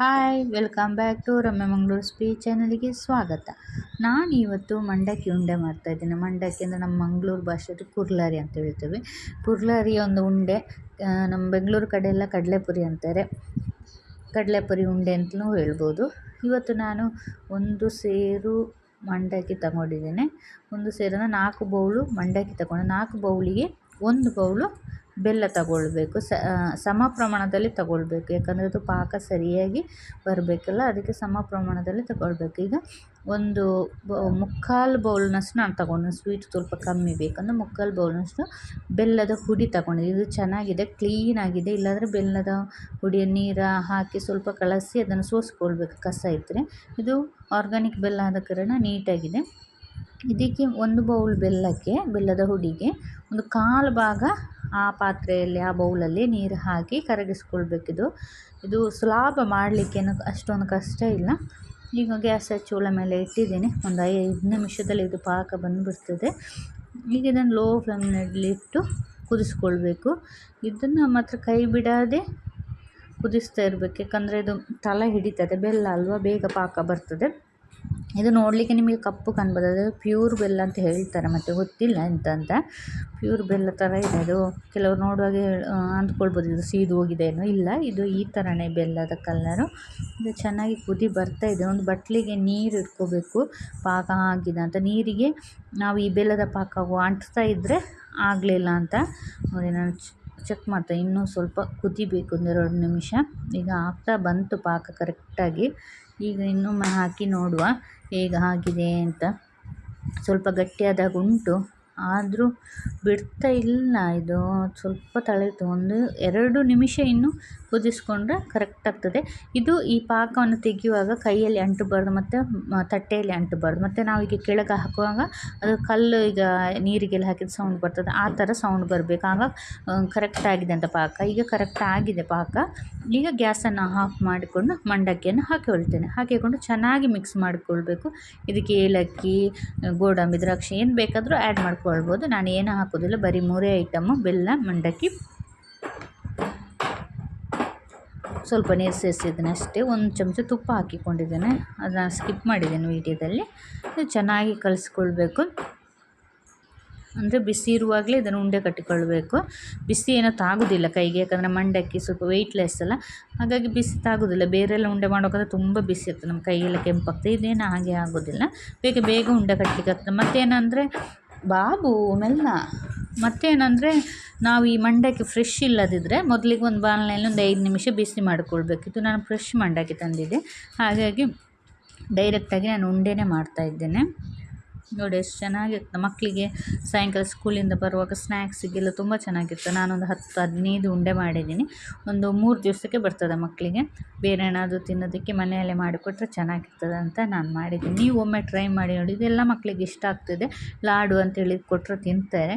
Hi welcome back to Ramya Mangaluru speech ಚಾನಲ್ಗೆ ಸ್ವಾಗತ. ನಾನು ಇವತ್ತು ಮಂಡಕ್ಕಿ ಉಂಡೆ ಮಾಡ್ತಾಯಿದ್ದೀನಿ ಮಂಡಕ್ಕಿ ಅಂದರೆ ನಮ್ಮ ಮಂಗಳೂರು ಭಾಷೆದು ಕುರ್ಲಾರಿ ಅಂತ ಹೇಳ್ತೀವಿ. ಕುರ್ಲಾರಿ ಒಂದು ಉಂಡೆ ನಮ್ಮ ಬೆಂಗಳೂರು ಕಡೆಯೆಲ್ಲ ಕಡಲೆಪುರಿ ಅಂತಾರೆ. ಕಡಲೆಪುರಿ ಉಂಡೆ ಅಂತಲೂ ಹೇಳ್ಬೋದು. ಇವತ್ತು ನಾನು ಒಂದು ಸೇರು ಮಂಡಕ್ಕಿ ತಗೊಂಡಿದ್ದೇನೆ. ಒಂದು ಸೇರನ್ನು ನಾಲ್ಕು ಬೌಳು ಮಂಡಕ್ಕಿ ತಗೊಂಡು. ನಾಲ್ಕು ಬೌಳಿಗೆ ಒಂದು ಬೌಲು ಬೆಲ್ಲ ತಗೊಳ್ಬೇಕು. ಸಮ ಪ್ರಮಾಣದಲ್ಲಿ ತಗೊಳ್ಬೇಕು. ಯಾಕಂದರೆ ಅದು ಪಾಕ ಸರಿಯಾಗಿ ಬರಬೇಕಲ್ಲ, ಅದಕ್ಕೆ ಸಮ ಪ್ರಮಾಣದಲ್ಲಿ ತಗೊಳ್ಬೇಕು. ಈಗ ಒಂದು ಮುಕ್ಕಾಲು ಬೌಲ್ನಷ್ಟು ನಾನು ತಗೊಂಡು, ಸ್ವೀಟ್ ಸ್ವಲ್ಪ ಕಮ್ಮಿ ಬೇಕಂದ್ರೆ ಮುಕ್ಕಾಲು ಬೌಲ್ನಷ್ಟು ಬೆಲ್ಲದ ಹುಡಿ ತಗೊಂಡಿದ್ದೆ ಇದು ಚೆನ್ನಾಗಿದೆ, ಕ್ಲೀನಾಗಿದೆ. ಇಲ್ಲಾಂದರೆ ಬೆಲ್ಲದ ಹುಡಿಯ ನೀರು ಹಾಕಿ ಸ್ವಲ್ಪ ಕಲಸಿ ಅದನ್ನು ಸೋಸ್ಕೊಳ್ಬೇಕು. ಕಸ ಇದ್ದರೆ ಇದು ಆರ್ಗ್ಯಾನಿಕ್ ಬೆಲ್ಲ ಆದ ಕಾರಣ ನೀಟಾಗಿದೆ. ಇದಕ್ಕೆ ಒಂದು ಬೌಲ್ ಬೆಲ್ಲಕ್ಕೆ, ಬೆಲ್ಲದ ಹುಡಿಗೆ ಒಂದು ಕಾಲು ಭಾಗ ಆ ಪಾತ್ರೆಯಲ್ಲಿ, ಆ ಬೌಲಲ್ಲಿ ನೀರು ಹಾಕಿ ಕರಗಿಸ್ಕೊಳ್ಬೇಕಿದು. ಇದು ಸುಲಭ ಮಾಡಲಿಕ್ಕೇನು ಅಷ್ಟೊಂದು ಕಷ್ಟ ಇಲ್ಲ. ಈಗ ಗ್ಯಾಸ್ ಚೂಲ ಮೇಲೆ ಇಟ್ಟಿದ್ದೀನಿ. ಒಂದು ಐದು ನಿಮಿಷದಲ್ಲಿ ಇದು ಪಾಕ ಬಂದುಬಿಡ್ತದೆ. ಈಗ ಇದನ್ನು ಲೋ ಫ್ಲೇಮ್ನಲ್ಲಿಟ್ಟು ಕುದಿಸ್ಕೊಳ್ಬೇಕು. ಇದನ್ನು ಮಾತ್ರ ಕೈ ಬಿಡದೆ ಕುದಿಸ್ತಾ ಇರಬೇಕು. ಯಾಕಂದರೆ ಇದು ತಲೆ ಹಿಡಿತದೆ. ಬೆಲ್ಲ ಅಲ್ವಾ ಬೇಗ ಪಾಕ ಬರ್ತದೆ. ಇದು ನೋಡಲಿಕ್ಕೆ ನಿಮಗೆ ಕಪ್ಪು ಕಾಣ್ಬೋದು. ಅದು ಪ್ಯೂರ್ ಬೆಲ್ಲ ಅಂತ ಹೇಳ್ತಾರೆ, ಮತ್ತು ಗೊತ್ತಿಲ್ಲ ಎಂತ ಅಂತ ಪ್ಯೂರ್ ಬೆಲ್ಲ ಥರ ಇದೆ ಅದು. ಕೆಲವರು ನೋಡುವಾಗ ಅಂದ್ಕೊಳ್ಬೋದು ಇದು ಸೀದು ಹೋಗಿದೆ ಏನೋ. ಇಲ್ಲ, ಇದು ಈ ಥರನೇ ಬೆಲ್ಲದ ಕಲ್ಲರು ಇದು ಚೆನ್ನಾಗಿ ಕುದಿ ಬರ್ತಾ ಇದೆ. ಒಂದು ಬಟ್ಲಿಗೆ ನೀರು ಇಟ್ಕೋಬೇಕು. ಪಾಕ ಆಗಿದೆ ಅಂತ. ನೀರಿಗೆ ನಾವು ಈ ಬೆಲ್ಲದ ಪಾಕ ಅಂಟ್ತಾ ಇದ್ದರೆ ಆಗಲಿಲ್ಲ ಅಂತ. ನೋಡಿ, ನಾನು ಚೆಕ್ ಮಾಡ್ತಾ ಇನ್ನೂ ಸ್ವಲ್ಪ ಕುದಿಬೇಕು ಒಂದೆರಡು ನಿಮಿಷ. ಈಗ ಆಗ್ತಾ ಬಂತು ಪಾಕ ಕರೆಕ್ಟಾಗಿ ಈಗ ಇನ್ನೊಮ್ಮೆ ಹಾಕಿ ನೋಡುವ ಹೇಗೆ ಆಗಿದೆ ಅಂತ. ಸ್ವಲ್ಪ ಗಟ್ಟಿಯಾದಾಗ ಉಂಟು. ಆದರೂ ಬಿಡ್ತಾ ಇಲ್ಲ ಇದು. ಸ್ವಲ್ಪ ತಳೆಯಿತು ಒಂದು ಎರಡು ನಿಮಿಷ ಇನ್ನು ಕುದಿಸ್ಕೊಂಡ್ರೆ ಕರೆಕ್ಟ್ ಆಗ್ತದೆ. ಇದು ಈ ಪಾಕವನ್ನು ತೆಗೆಯುವಾಗ ಕೈಯಲ್ಲಿ ಅಂಟಬಾರ್ದು ಮತ್ತು ತಟ್ಟೆಯಲ್ಲಿ ಅಂಟಬಾರ್ದು. ಮತ್ತು ಈಗ ಕೆಳಗೆ ಹಾಕುವಾಗ ಅದು ಕಲ್ಲು ಈಗ ನೀರಿಗೆಲ್ಲ ಹಾಕಿದ ಸೌಂಡ್ ಬರ್ತದೆ. ಆ ಥರ ಸೌಂಡ್ ಬರಬೇಕು. ಆಗ ಕರೆಕ್ಟ್ ಆಗಿದೆ ಅಂತ ಪಾಕ. ಈಗ ಕರೆಕ್ಟ್ ಆಗಿದೆ ಪಾಕ. ಈಗ ಗ್ಯಾಸನ್ನು ಆಫ್ ಮಾಡಿಕೊಂಡು ಮಂಡಕ್ಕಿಯನ್ನು ಹಾಕಿಕೊಳ್ತೇನೆ ಹಾಕಿಕೊಂಡು ಚೆನ್ನಾಗಿ ಮಿಕ್ಸ್ ಮಾಡಿಕೊಳ್ಬೇಕು. ಇದಕ್ಕೆ ಏಲಕ್ಕಿ, ಗೋಡಂಬಿ, ದ್ರಾಕ್ಷಿ, ಏನು ಬೇಕಾದರೂ ಆ್ಯಡ್ ಮಾಡ್ಕೊ ಹಾಕ್ಕೊಳ್ಬೋದು. ನಾನು ಏನು ಹಾಕೋದಿಲ್ಲ, ಬರೀ ಮೂರೇ ಐಟಮು, ಬೆಲ್ಲ, ಮಂಡಕ್ಕಿ. ಸ್ವಲ್ಪ ನೀರು ಸೇರಿಸಿದ್ದೇನೆ ಅಷ್ಟೇ. ಒಂದು ಚಮಚ ತುಪ್ಪ ಹಾಕಿಕೊಂಡಿದ್ದೇನೆ. ಅದನ್ನು ಸ್ಕಿಪ್ ಮಾಡಿದ್ದೇನೆ ವೀಡಿಯೋದಲ್ಲಿ. ಚೆನ್ನಾಗಿ ಕಲಿಸ್ಕೊಳ್ಬೇಕು. ಅಂದರೆ ಬಿಸಿ ಇರುವಾಗಲೇ ಇದನ್ನು ಉಂಡೆ ಕಟ್ಟಿಕೊಳ್ಬೇಕು. ಬಿಸಿ ಏನೋ ತಾಗೋದಿಲ್ಲ ಕೈಗೆ, ಯಾಕಂದರೆ ಮಂಡಕ್ಕಿ ಸ್ವಲ್ಪ ವೆಯ್ಟ್ಲೆಸ್ ಅಲ್ಲ. ಹಾಗಾಗಿ ಬಿಸಿ ತಾಗೋದಿಲ್ಲ. ಬೇರೆಲ್ಲ ಉಂಡೆ ಮಾಡೋಕಂದ್ರೆ ತುಂಬ ಬಿಸಿ ಇರ್ತದೆ. ನಮ್ಮ ಕೈಯೆಲ್ಲ ಕೆಂಪಾಗ್ತದೆ. ಇದೇನು ಹಾಗೆ ಆಗೋದಿಲ್ಲ. ಬೇಗ ಬೇಗ ಉಂಡೆ ಕಟ್ಟಲಿಕ್ಕೆ ಆಗ್ತದೆ. ಮತ್ತೇನಂದರೆ ಬಾಬು ಮೆಲ್ಲ ಮತ್ತೇನಂದರೆ, ನಾವು ಈ ಮಂಡಕ್ಕಿ ಫ್ರೆಶ್ ಇಲ್ಲದಿದ್ದರೆ ಮೊದಲಿಗೆ ಒಂದು ಬಾಣಲೆಯಲ್ಲಿ ಒಂದು ಐದು ನಿಮಿಷ ಬಿಸಿ ಮಾಡಿಕೊಳ್ಬೇಕಿತ್ತು. ನಾನು ಫ್ರೆಶ್ ಮಂಡಕ್ಕಿ ತಂದಿದ್ದೆ. ಹಾಗಾಗಿ ಡೈರೆಕ್ಟಾಗಿ ನಾನು ಉಂಡೆನೇ ಮಾಡ್ತಾಯಿದ್ದೇನೆ ನೋಡಿ, ಎಷ್ಟು ಚೆನ್ನಾಗಿರುತ್ತೆ ಮಕ್ಕಳಿಗೆ ಸಾಯಂಕಾಲ ಸ್ಕೂಲಿಂದ ಬರುವಾಗ ಸ್ನ್ಯಾಕ್ಸಿಗೆಲ್ಲ ತುಂಬ ನಾನು ನಾನೊಂದು ಹತ್ತು, ಹದಿನೈದು ಉಂಡೆ ಮಾಡಿದ್ದೀನಿ. ಒಂದು ಮೂರು ದಿವಸಕ್ಕೆ ಬರ್ತದೆ ಮಕ್ಕಳಿಗೆ. ಬೇರೆ ಏನಾದರೂ ತಿನ್ನೋದಕ್ಕೆ ಮನೆಯಲ್ಲೇ ಮಾಡಿಕೊಟ್ರೆ ಚೆನ್ನಾಗಿರ್ತದೆ ಅಂತ ನಾನು ಮಾಡಿದ್ದೀನಿ. ನೀವು ಒಮ್ಮೆ ಟ್ರೈ ಮಾಡಿ ನೋಡಿ. ಇದೆಲ್ಲ ಮಕ್ಕಳಿಗೆ ಇಷ್ಟ ಆಗ್ತದೆ. ಲಾಡು ಅಂತೇಳಿ ಕೊಟ್ಟರೆ ತಿಂತಾರೆ.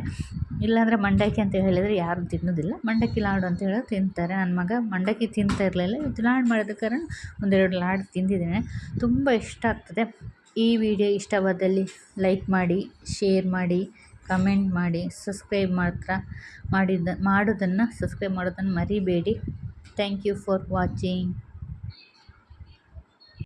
ಇಲ್ಲಾಂದರೆ ಮಂಡಕ್ಕಿ ಅಂತ ಹೇಳಿದರೆ ಯಾರು ತಿನ್ನೋದಿಲ್ಲ. ಮಂಡಕ್ಕಿ ಲಾಡು ಅಂತ ಹೇಳಿದ್ರೆ ತಿಂತಾರೆ. ನನ್ನ ಮಗ ಮಂಡಕ್ಕಿ ತಿಂತಾ ಇರಲಿಲ್ಲ. ಇದು ಲಾಡು ಮಾಡಿದ ಕಾರಣ ಒಂದೆರಡು ಲಾಡು ತಿಂದಿದ್ದೇನೆ. ತುಂಬ ಇಷ್ಟ ಆಗ್ತದೆ. ಈ ವಿಡಿಯೋ ಇಷ್ಟವಾದಲ್ಲಿ ಲೈಕ್ ಮಾಡಿ, ಶೇರ್ ಮಾಡಿ, ಕಮೆಂಟ್ ಮಾಡಿ, ಸಬ್ಸ್ಕ್ರೈಬ್ ಮಾತ್ರ ಮಾಡಿದ ಮಾಡೋದನ್ನು ಸಬ್ಸ್ಕ್ರೈಬ್ ಮಾಡೋದನ್ನು ಮರಿಬೇಡಿ. Thank you for watching.